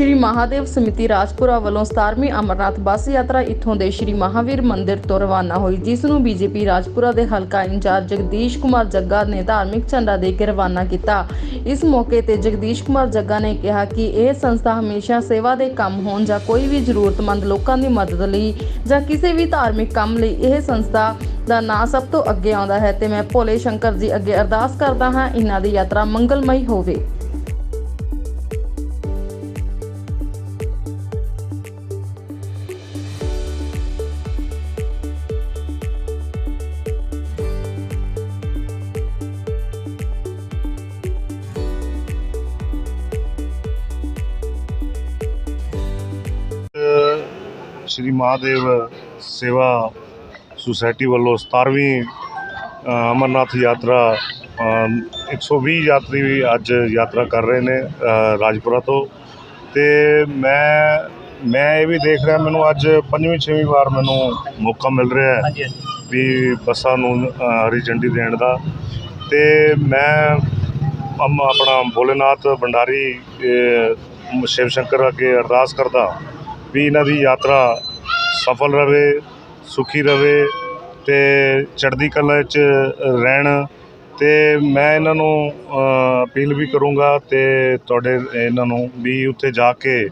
ਸ਼੍ਰੀ ਮਹਾਦੇਵ ਸਮਿਤੀ ਰਾਜਪੁਰਾ ਵੱਲੋਂ 17ਵੀਂ ਅਮਰਨਾਥ ਬੱਸ ਯਾਤਰਾ ਇੱਥੋਂ ਦੇ ਸ਼੍ਰੀ ਮਹਾਵੀਰ ਮੰਦਿਰ ਤੋਂ ਰਵਾਨਾ ਹੋਈ, ਜਿਸ ਨੂੰ ਬੀਜੇਪੀ ਰਾਜਪੁਰਾ ਦੇ ਹਲਕਾ ਇੰਚਾਰਜ ਜਗਦੀਸ਼ ਕੁਮਾਰ ਜੱਗਾ ਨੇ ਧਾਰਮਿਕ ਝੰਡਾ ਦੇ ਕੇ ਰਵਾਨਾ ਕੀਤਾ। ਇਸ ਮੌਕੇ ਤੇ ਜਗਦੀਸ਼ ਕੁਮਾਰ ਜੱਗਾ ਨੇ ਕਿਹਾ ਕਿ ਇਹ ਸੰਸਥਾ ਹਮੇਸ਼ਾ ਸੇਵਾ ਦੇ ਕੰਮ ਹੋਣ ਜਾਂ ਕੋਈ ਵੀ ਜ਼ਰੂਰਤਮੰਦ ਲੋਕਾਂ ਦੀ ਮਦਦ ਲਈ ਜਾਂ ਕਿਸੇ ਵੀ ਧਾਰਮਿਕ ਕੰਮ ਲਈ ਇਹ ਸੰਸਥਾ ਦਾ ਨਾਂ ਸਭ ਤੋਂ ਅੱਗੇ ਆਉਂਦਾ ਹੈ ਤੇ ਮੈਂ ਭੋਲੇ ਸ਼ੰਕਰ ਜੀ ਅੱਗੇ ਅਰਦਾਸ ਕਰਦਾ ਹਾਂ, ਇਹਨਾਂ ਦੀ ਯਾਤਰਾ ਮੰਗਲਮਈ ਹੋਵੇ। ਸ਼੍ਰੀ ਮਹਾਦੇਵ ਸੇਵਾ ਸੁਸਾਇਟੀ ਵੱਲੋਂ 17ਵੀਂ ਅ, ਅਮਰਨਾਥ ਯਾਤਰਾ ਅ, 120 ਯਾਤਰੀ ਵੀ ਅੱਜ ਯਾਤਰਾ ਕਰ ਰਹੇ ਨੇ ਰਾਜਪੁਰਾ ਤੋਂ। ਤੇ ਮੈਂ ਮੈਂ ਇਹ ਵੀ ਦੇਖ ਰਿਹਾ ਮੈਨੂੰ ਅੱਜ ਪੰਜਵੀਂ ਛੇਵੀਂ ਵਾਰ ਮੈਨੂੰ ਮੌਕਾ ਮਿਲ ਰਿਹਾ ਹੈ ਵੀ ਬੱਸਾਂ ਨੂੰ ਹਰੀ ਝੰਡੀ ਦੇਣ ਦਾ। ਤੇ ਮੈਂ ਆਪਣਾ ਭੋਲੇਨਾਥ ਭੰਡਾਰੀ ਸ਼ਿਵ ਸ਼ੰਕਰ ਅੱਗੇ ਅਰਦਾਸ ਕਰਦਾ ਵੀ ਇਹਨਾਂ ਦੀ ਯਾਤਰਾ ਸਫਲ ਰਹੇ ਸੁਖੀ ਰਹੇ ਅਤੇ ਚੜ੍ਹਦੀ ਕਲਾ 'ਚ ਰਹਿਣ ਅਤੇ ਮੈਂ ਇਹਨਾਂ ਨੂੰ ਅਪੀਲ ਵੀ ਕਰੂੰਗਾ ਅਤੇ ਤੁਹਾਡੇ, ਇਹਨਾਂ ਨੂੰ ਵੀ ਉੱਥੇ ਜਾ ਕੇ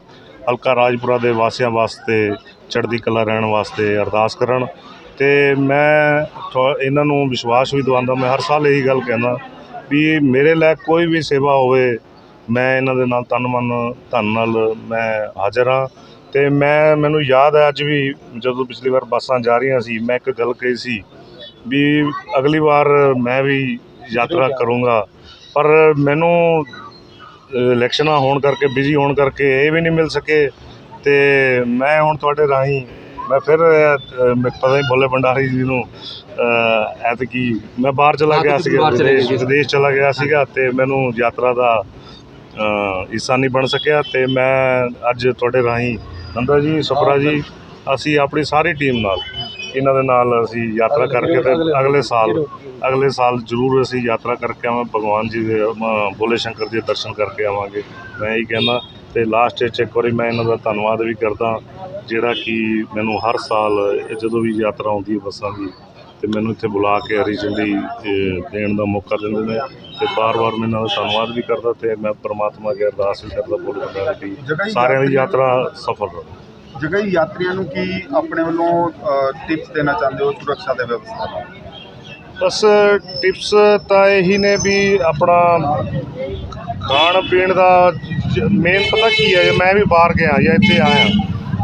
ਹਲਕਾ ਰਾਜਪੁਰਾ ਦੇ ਵਾਸੀਆਂ ਵਾਸਤੇ, ਚੜ੍ਹਦੀ ਕਲਾ ਰਹਿਣ ਵਾਸਤੇ ਅਰਦਾਸ ਕਰਨ ਅਤੇ ਮੈਂ ਥੋ, ਇਹਨਾਂ ਨੂੰ ਵਿਸ਼ਵਾਸ ਵੀ ਦਿਵਾਉਂਦਾ, ਮੈਂ ਹਰ ਸਾਲ ਇਹੀ ਗੱਲ ਕਹਿੰਦਾ ਵੀ ਮੇਰੇ ਲਈ ਕੋਈ ਵੀ ਸੇਵਾ ਹੋਵੇ, ਮੈਂ ਇਹਨਾਂ ਦੇ ਨਾਲ ਤਨ ਮਨ, ਧਨ ਨਾਲ ਮੈਂ ਹਾਜ਼ਰ ਹਾਂ। ਤੇ ਮੈਂ ਮੈਨੂੰ ਯਾਦ ਹੈ ਅੱਜ ਵੀ ਜਦੋਂ ਪਿਛਲੀ ਵਾਰ ਬੱਸਾਂ ਜਾ ਰਹੀਆਂ ਸੀ ਮੈਂ ਇੱਕ ਗੱਲ ਕਹੀ ਸੀ ਵੀ ਅਗਲੀ ਵਾਰ ਮੈਂ ਵੀ ਯਾਤਰਾ ਕਰੂੰਗਾ। ਪਰ ਮੈਨੂੰ ਇਲੈਕਸ਼ਨਾਂ ਹੋਣ ਕਰਕੇ ਬਿਜ਼ੀ ਹੋਣ ਕਰਕੇ ਇਹ ਵੀ ਨਹੀਂ ਮਿਲ ਸਕੇ ਤੇ ਮੈਂ ਹੁਣ ਤੁਹਾਡੇ ਰਾਹੀਂ ਮੈਂ ਫਿਰ ਪਤਾ ਨਹੀਂ ਭੋਲੇ ਭੰਡਾਰੀ ਜੀ ਨੂੰ ਐਤਕੀ ਮੈਂ ਬਾਹਰ ਚਲਾ ਗਿਆ ਸੀਗਾ ਵਿਦੇਸ਼ ਸੀ। ਵਿਦੇਸ਼ ਚਲਾ ਗਿਆ ਸੀਗਾ ਤੇ ਮੈਨੂੰ ਯਾਤਰਾ ਦਾ ਹਿੱਸਾ ਨਹੀਂ ਬਣ ਸਕਿਆ ਤੇ ਮੈਂ ਅੱਜ ਤੁਹਾਡੇ ਰਾਹੀਂ ਨੰਦਾ ਜੀ ਸੁਪਰਾ ਜੀ ਅਸੀਂ ਆਪਣੀ ਸਾਰੀ ਟੀਮ ਨਾਲ ਇਹਨਾਂ ਦੇ ਨਾਲ ਅਸੀਂ ਯਾਤਰਾ ਕਰਕੇ ਤੇ ਅਗਲੇ ਸਾਲ ਅਗਲੇ ਸਾਲ ਜ਼ਰੂਰ ਅਸੀਂ ਯਾਤਰਾ ਕਰਕੇ ਆਵਾਂ ਭਗਵਾਨ ਜੀ ਦੇ ਭੋਲੇ ਸ਼ੰਕਰ ਜੀ ਦੇ ਦਰਸ਼ਨ ਕਰਕੇ ਆਵਾਂਗੇ। ਮੈਂ ਇਹੀ ਕਹਿੰਦਾ ਤੇ ਲਾਸਟ ਵਿੱਚ ਇੱਕ ਵਾਰੀ ਮੈਂ ਇਹਨਾਂ ਦਾ ਧੰਨਵਾਦ ਵੀ ਕਰਦਾ ਜਿਹੜਾ ਕਿ ਮੈਨੂੰ ਹਰ ਸਾਲ ਜਦੋਂ ਵੀ ਯਾਤਰਾ ਆਉਂਦੀ ਹੈ ਬੱਸਾਂ ਦੀ ਤੇ ਮੈਨੂੰ ਇੱਥੇ ਬੁਲਾ ਕੇ ਹਰੀ ਝੰਡੀ ਦੇਣ ਦਾ ਮੌਕਾ ਦਿੰਦੇ ਨੇ। ਤੇ ਬਾਰ-ਬਾਰ ਮੈਂ ਇਹਨਾਂ ਦਾ ਧੰਨਵਾਦ ਵੀ ਕਰਦਾ ਤੇ ਮੈਂ ਪ੍ਰਮਾਤਮਾ ਅੱਗੇ ਅਰਦਾਸ ਵੀ ਕਰਦਾ ਭੋਲੇ ਭੰਡਾਰੀ ਜਗ੍ਹਾ ਦੀ ਹੀ ਸਾਰਿਆਂ ਦੀ ਯਾਤਰੀ- ਸਫਲ ਰਹੇ। ਜਗ੍ਹਾ ਹੀ ਯਾਤਰੀਆਂ ਨੂੰ ਕੀ ਆਪਣੇ ਵੱਲੋਂ ਟਿਪਸ ਦੇਣਾ ਚਾਹੁੰਦੇ ਹੋ ਸੁਰੱਖਿਆ ਦੇ ਵਿਵਸਥਾ ਦਾ ਬਸ ਟਿਪਸ ਤਾਂ ਇਹੀ ਨੇ ਵੀ ਆਪਣਾ ਖਾਣ ਪੀਣ ਦਾ ਮੇਨ ਪਤਾ ਕੀ ਹੈ ਮੈਂ ਵੀ ਬਾਹਰ ਗਿਆ ਜਾਂ ਇੱਥੇ ਆਇਆ।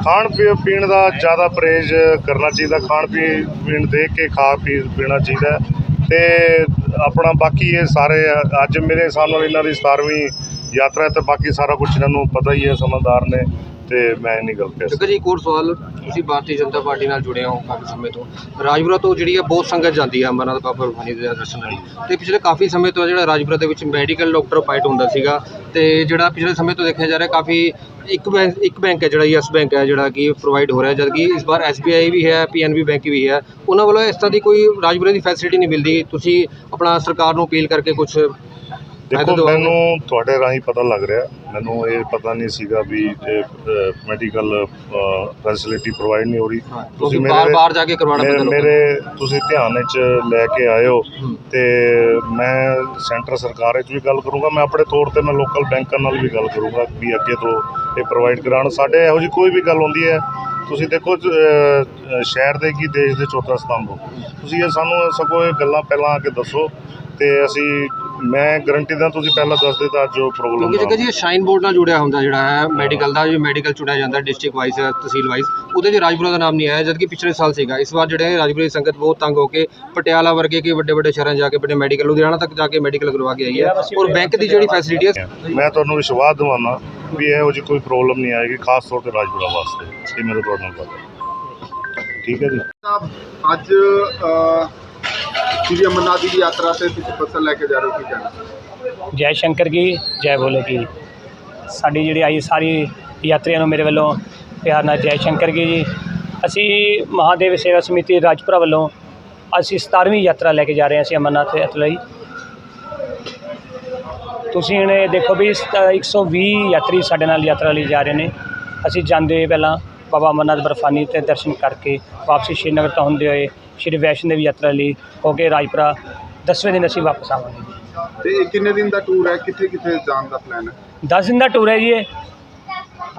ਖਾਣ ਪੀ- ਪੀਣ ਦਾ ਜ਼ਿਆਦਾ ਪਰਹੇਜ਼ ਕਰਨਾ ਚਾਹੀਦਾ ਖਾਣ ਪੀ- ਪੀਣ ਦੇਖ ਕੇ ਖਾ ਪੀ ਪੀਣਾ ਚਾਹੀਦਾ। ਤੇ ਆਪਣਾ ਬਾਕੀ ਇਹ ਸਾਰੇ, ਅੱਜ ਮੇਰੇ ਹਿਸਾਬ ਨਾਲ ਇਹਨਾਂ ਦੀ 17ਵੀਂ ਯਾਤਰਾ ਹੈ ਤੇ ਬਾਕੀ ਸਾਰਾ ਕੁਝ ਇਹਨਾਂ ਨੂੰ ਪਤਾ ਹੀ ਹੈ, ਸਮਝਦਾਰ ਨੇ। ਤੇ ਮੈਂ ਨਹੀਂ ਗੱਲ ਕਹਿ ਜੱਗਾ ਜੀ, ਇੱਕ ਹੋਰ ਸਵਾਲ, ਤੁਸੀਂ ਭਾਰਤੀ ਜਨਤਾ ਪਾਰਟੀ ਨਾਲ ਜੁੜੇ ਹੋ ਕਾਫੀ ਸਮੇਂ ਤੋਂ। ਰਾਜਪੁਰਾ ਤੋਂ ਜਿਹੜੀ ਹੈ ਬਹੁਤ ਸੰਗਤ ਜਾਂਦੀ ਹੈ ਅਮਰਨਾਥ ਬਾਬਾ ਰੂਹਾਨੀ ਦੇ ਦਰਸ਼ਨ ਲਈ। ਤੇ ਪਿਛਲੇ ਕਾਫੀ ਸਮੇਂ ਤੋਂ ਜਿਹੜਾ ਰਾਜਪੁਰਾ ਦੇ ਵਿੱਚ ਮੈਡੀਕਲ ਡਾਕਟਰ ਪਾਈਟ ਹੁੰਦਾ ਸੀਗਾ, ਤੇ ਜਿਹੜਾ ਪਿਛਲੇ ਸਮੇਂ ਤੋਂ ਦੇਖਿਆ ਜਾ ਰਿਹਾ ਕਾਫੀ ਇੱਕ ਬੈਂਕ ਇੱਕ ਬੈਂਕ ਹੈ ਜਿਹੜਾ, ਯੈਸ ਬੈਂਕ ਹੈ ਜਿਹੜਾ ਕਿ ਪ੍ਰੋਵਾਈਡ ਹੋ ਰਿਹਾ ਜਦ ਕਿ ਇਸ ਵਾਰ SBI ਵੀ ਹੈ PNB ਬੈਂਕ ਵੀ ਹੈ। ਉਹਨਾਂ ਵੱਲੋਂ ਇਸ ਤਰ੍ਹਾਂ ਦੀ ਕੋਈ ਰਾਜਪੁਰਾ ਦੀ ਫੈਸਿਲਿਟੀ ਨਹੀਂ ਮਿਲਦੀ। ਤੁਸੀਂ ਆਪਣਾ ਸਰਕਾਰ ਨੂੰ ਅਪੀਲ ਕਰਕੇ ਕੁਝ ਦੇਖੋ ਮੈਨੂੰ ਤੁਹਾਡੇ ਰਾਹੀਂ ਪਤਾ ਲੱਗ ਰਿਹਾ ਮੈਨੂੰ ਇਹ ਪਤਾ ਨਹੀਂ ਸੀਗਾ ਵੀ ਮੈਡੀਕਲ ਫੈਸਿਲਿਟੀ ਪ੍ਰੋਵਾਈਡ ਨਹੀਂ ਹੋ ਰਹੀ। ਤੁਸੀਂ ਬਾਰ-ਬਾਰ ਜਾ ਕੇ ਕਰਵਾਉਣਾ ਮੇਰੇ ਪੈਂਦਾ ਮੇਰੇ ਤੁਸੀਂ ਧਿਆਨ ਵਿੱਚ ਲੈ ਕੇ ਹੂੰ। ਤੇ ਮੈਂ ਸੈਂਟਰ ਸਰਕਾਰ ਵਿੱਚ ਵੀ ਗੱਲ ਕਰੂੰਗਾ ਮੈਂ ਆਪਣੇ ਤੌਰ ਤੇ ਮੈਂ ਲੋਕਲ ਬੈਂਕਾਂ ਨਾਲ ਵੀ ਗੱਲ ਕਰੂੰਗਾ ਵੀ ਅੱਗੇ ਤੋਂ ਇਹ ਪ੍ਰੋਵਾਈਡ ਕਰਾਉਣ। ਸਾਡੇ ਇਹੋ ਜਿਹੀ ਕੋਈ ਵੀ ਗੱਲ ਹੁੰਦੀ ਹੈ ਤੁਸੀਂ ਦੇਖੋ ਸ਼ਹਿਰ ਦੇ ਕੀ ਦੇਸ਼ ਦੇ ਚੌਥਾ ਸਤੰਭ ਹੋ ਤੁਸੀਂ ਇਹ ਸਾਨੂੰ ਸਗੋਂ ਇਹ ਗੱਲਾਂ ਪਹਿਲਾਂ ਆ ਕੇ ਦੱਸੋ ਤੇ ਅਸੀਂ ਮੈਂ ਗਰੰਟੀ ਦਿਆਂ ਤੁਸੀਂ ਪਹਿਲਾਂ ਦੱਸ ਦੇ ਤਾਂ ਜੋ ਪ੍ਰੋਬਲਮ ਕਿਉਂਕਿ ਜਗ੍ਹਾ ਜੀ ਸ਼ਾਈਨ ਬੋਰਡ ਨਾਲ ਜੁੜਿਆ ਹੁੰਦਾ ਜਿਹੜਾ ਹੈ ਮੈਡੀਕਲ ਦਾ ਜੋ ਮੈਡੀਕਲ ਚੁਣਿਆ ਜਾਂਦਾ ਡਿਸਟ੍ਰਿਕਟ ਵਾਈਜ਼ ਤਹਿਸੀਲ ਵਾਈਜ਼ ਉਹਦੇ 'ਚ ਰਾਜਪੁਰਾ ਦਾ ਨਾਮ ਨਹੀਂ ਆਇਆ ਜਦਕਿ ਪਿਛਲੇ ਸਾਲ ਸੀਗਾ। ਇਸ ਵਾਰ ਜਿਹੜੇ ਰਾਜਪੁਰਾ ਦੀ ਸੰਗਤ ਬਹੁਤ ਤੰਗ ਹੋ ਕੇ ਪਟਿਆਲਾ ਵਰਗੇ ਕਿ ਵੱਡੇ ਵੱਡੇ ਸ਼ਹਿਰਾਂ ਜਾ ਕੇ ਆਪਣੇ ਮੈਡੀਕਲ ਲੁਧਿਆਣਾ ਤੱਕ ਜਾ ਕੇ ਮੈਡੀਕਲ ਕਰਵਾ ਕੇ ਆਈ ਹੈ। ਔਰ ਬੈਂਕ ਦੀ ਜਿਹੜੀ ਫੈਸਿਲਿਟੀ ਹੈ ਮੈਂ ਤੁਹਾਨੂੰ ਵਿਸ਼ਵਾਸ ਦਿਵਾਉਣਾ ਵੀ ਇਹੋ ਜਿਹੀ ਕੋਈ ਪ੍ਰੋਬਲਮ ਨਹੀਂ ਆਏਗੀ ਖਾਸ ਤੌਰ ਤੇ ਰਾਜਪੁਰਾ ਵਾਸਤੇ। ਇਹ ਮੇਰੇ ਤੁਹਾਡੇ ਨਾਲ ਗੱਲ ਠੀਕ ਹੈ ਜੀ। ਅੱਜ ਅ, ਸ਼੍ਰੀ ਅਮਰਨਾਥ ਜੀ ਦੀ ਯਾਤਰਾ ਤੇ ਤੁਸੀਂ ਬੱਸਾਂ ਲੈ ਕੇ ਜਾ ਰਹੇ ਹੋ ਜੈ ਸ਼ੰਕਰ ਕੀ ਜੈ ਬੋਲੇ ਕੀ। ਸਾਡੀ ਜਿਹੜੀ ਆਈ ਸਾਰੀ ਯਾਤਰੀਆਂ ਨੂੰ ਮੇਰੇ ਵੱਲੋਂ ਪਿਆਰ ਨਾਲ ਜੈ ਸ਼ੰਕਰ ਕੀ ਜੀ। ਅਸੀਂ ਮਹਾਦੇਵ ਸੇਵਾ ਸਮਿਤੀ ਰਾਜਪੁਰਾ ਵੱਲੋਂ ਅਸੀਂ 17ਵੀਂ ਯਾਤਰਾ ਲੈ ਕੇ ਜਾ ਰਹੇ ਹਾਂ ਅਸੀਂ ਅਮਰਨਾਥ ਯਾਤਰਾ ਲਈ। ਤੁਸੀਂ ਹੁਣ ਇਹ ਦੇਖੋ ਵੀ ਸ- 120 ਯਾਤਰੀ ਸਾਡੇ ਨਾਲ ਯਾਤਰਾ ਲਈ ਜਾ ਰਹੇ ਨੇ। ਅਸੀਂ ਜਾਂਦੇ ਹੋਏ ਪਹਿਲਾਂ ਬਾਬਾ ਅਮਰਨਾਥ ਬਰਫਾਨੀ ਤੇ ਦਰਸ਼ਨ ਕਰਕੇ ਵਾਪਸੀ ਸ਼੍ਰੀਨਗਰ ਤੋਂ ਹੁੰਦੇ ਹੋਏ ਸ਼੍ਰੀ ਵੈਸ਼ਨੋ ਦੇਵੀ ਯਾਤਰਾ ਲਈ ਹੋ ਕੇ ਰਾਜਪੁਰਾ ਦਸਵੇਂ ਦਿਨ ਅਸੀਂ ਵਾਪਸ ਆਵਾਂਗੇ ਤੇ ਇਹ ਕਿੰਨੇ ਦਿਨ ਦਾ ਟੂਰ ਹੈ? ਕਿੱਥੇ ਕਿੱਥੇ ਜਾਣ ਦਾ ਪਲਾਨ ਹੈ? 10 ਦਿਨ ਦਾ ਟੂਰ ਹੈ ਜੀ ਇਹ।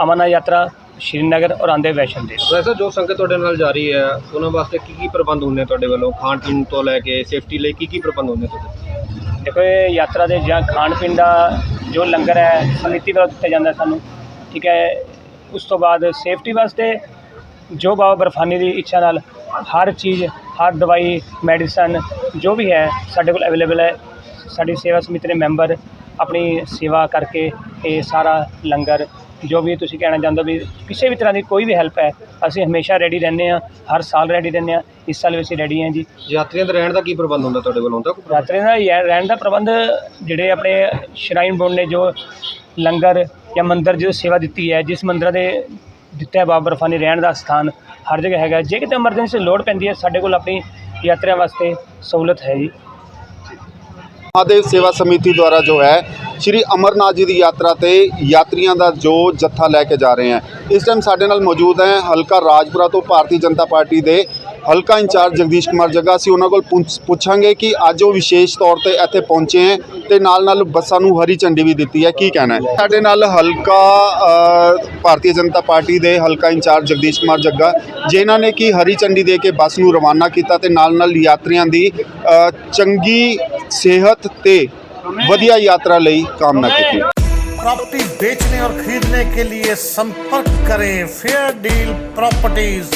ਅਮਰਨਾਥ ਯਾਤਰਾ ਸ਼੍ਰੀਨਗਰ ਔਰ ਆਂਦੇ ਵੈਸ਼ਨੋ ਦੇਵੀ। ਵੈਸੇ ਜੋ ਸੰਗਤ ਤੁਹਾਡੇ ਨਾਲ ਜਾ ਰਹੀ ਹੈ ਉਹਨਾਂ ਵਾਸਤੇ ਕੀ ਕੀ ਪ੍ਰਬੰਧ ਹੁੰਦੇ ਨੇ ਤੁਹਾਡੇ ਵੱਲੋਂ? ਖਾਣ ਪੀਣ ਤੋਂ ਲੈ ਕੇ ਸੇਫਟੀ ਲਈ ਕੀ ਕੀ ਪ੍ਰਬੰਧ ਹੁੰਦੇ ਤੁਹਾਡੇ? ਦੇਖੋ ਇਹ ਯਾਤਰਾ ਦੇ ਜਾਂ ਖਾਣ ਪੀਣ ਦਾ ਜੋ ਲੰਗਰ ਹੈ ਸਮਿਤੀ ਵੱਲੋਂ ਦਿੱਤਾ ਜਾਂਦਾ ਸਾਨੂੰ ਠੀਕ ਹੈ। ਉਸ ਤੋਂ ਬਾਅਦ ਸੇਫਟੀ ਵਾਸਤੇ ਜੋ ਬਾਬਾ ਬਰਫਾਨੀ ਦੀ ਇੱਛਾ ਨਾਲ ਹਰ ਚੀਜ਼ ਹਰ ਦਵਾਈ ਮੈਡੀਸਨ ਜੋ ਵੀ ਹੈ ਸਾਡੇ ਕੋਲ ਅਵੇਲੇਬਲ ਹੈ। ਸਾਡੀ ਸੇਵਾ ਸਮਿਤੀ ਦੇ ਮੈਂਬਰ ਆਪਣੀ ਸੇਵਾ ਕਰਕੇ ਇਹ ਸਾਰਾ ਲੰਗਰ ਜੋ ਵੀ ਤੁਸੀਂ ਕਹਿਣਾ ਚਾਹੁੰਦੇ ਵੀ ਕਿਸੇ ਵੀ ਤਰ੍ਹਾਂ ਦੀ ਕੋਈ ਵੀ ਹੈਲਪ ਹੈ ਅਸੀਂ ਹਮੇਸ਼ਾ ਰੈਡੀ ਰਹਿੰਦੇ ਹਾਂ ਹਰ ਸਾਲ ਰੈਡੀ ਰਹਿੰਦੇ ਹਾਂ। ਇਸ ਸਾਲ ਵੀ ਅਸੀਂ ਰੈਡੀ ਹਾਂ ਜੀ। ਯਾਤਰੀਆਂ ਦੇ ਰਹਿਣ ਦਾ ਕੀ ਪ੍ਰਬੰਧ ਹੁੰਦਾ ਤੁਹਾਡੇ ਵੱਲੋਂ? ਹੁੰਦਾ ਕੋਈ ਯਾਤਰੀ ਦਾ ਯਾ- ਰਹਿਣ ਦਾ ਪ੍ਰਬੰਧ ਜਿਹੜੇ ਆਪਣੇ ਸ਼ਰਾਈਨ ਬੋਰਡ ਨੇ ਜੋ ਲੰਗਰ ਜਾਂ ਮੰਦਿਰ ਜੋ ਸੇਵਾ ਦਿੱਤੀ ਹੈ ਜਿਸ ਮੰਦਿਰਾਂ ਦੇ ਦਿੱਤਾ ਹੈ ਬਾਬਾ ਬਰਫਾਨੀ ਰਹਿਣ ਦਾ ਸਥਾਨ ਹਰ ਜਗ੍ਹਾ ਹੈਗਾ ਜੇ ਕਿਤੇ ਐਮਰਜੈਂਸੀ ਲੋੜ ਪੈਂਦੀ ਹੈ, ਸਾਡੇ ਕੋਲ ਆਪਣੀ ਯਾਤਰੀਆਂ ਵਾਸਤੇ ਸਹੂਲਤ ਹੈ ਜੀ। ਮਹਾਦੇਵ ਸੇਵਾ ਸਮਿਤੀ ਦੁਆਰਾ ਜੋ ਹੈ, ਸ਼੍ਰੀ ਅਮਰਨਾਥ ਜੀ ਦੀ ਯਾਤਰਾ ਤੇ ਯਾਤਰੀਆਂ ਦਾ ਜੋ ਜੱਥਾ ਲੈ ਕੇ ਜਾ ਰਹੇ ਹੈ। ਇਸ ਟਾਈਮ ਸਾਡੇ ਨਾਲ ਮੌਜੂਦ ਹੈ ਹਲਕਾ ਰਾਜਪੁਰਾ ਤੋਂ ਭਾਰਤੀ ਜਨਤਾ ਪਾਰਟੀ ਦੇ ਹਲਕਾ ਇੰਚਾਰਜ ਜਗਦੀਸ਼ ਕੁਮਾਰ ਜੱਗਾ। ਅਸੀਂ ਉਹਨਾਂ ਕੋਲ ਪੁੱਛ- ਪੁੱਛਾਂਗੇ ਕਿ ਅੱਜ ਉਹ ਵਿਸ਼ੇਸ਼ ਤੌਰ ਤੇ ਇੱਥੇ ਪਹੁੰਚੇ ਹੈ ਤੇ ਨਾਲ ਨਾਲ ਬੱਸਾਂ ਨੂੰ ਹਰੀ ਝੰਡੀ ਵੀ ਦਿੱਤੀ ਹੈ। ਕੀ ਕਹਿਣਾ ਹੈ? ਸਾਡੇ ਨਾਲ ਹਲਕਾ ਭਾਰਤੀ ਜਨਤਾ ਪਾਰਟੀ ਦੇ ਹਲਕਾ ਇੰਚਾਰਜ ਜਗਦੀਸ਼ ਕੁਮਾਰ ਜੱਗਾ, ਜਿਨ੍ਹਾਂ ਨੇ ਕਿ ਹਰੀ ਝੰਡੀ ਦੇ ਕੇ ਬੱਸ ਨੂੰ ਰਵਾਨਾ ਕੀਤਾ ਤੇ ਨਾਲ ਨਾਲ ਯਾਤਰੀਆਂ ਦੀ ਚੰਗੀ ਸਿਹਤ ਤੇ ਵਧੀਆ ਯਾਤਰਾ ਲਈ ਕਾਮਨਾ ਕੀਤੀ प्रॉपर्टी बेचने और खरीदने के लिए संपर्क करें फेयर डील प्रॉपर्टीज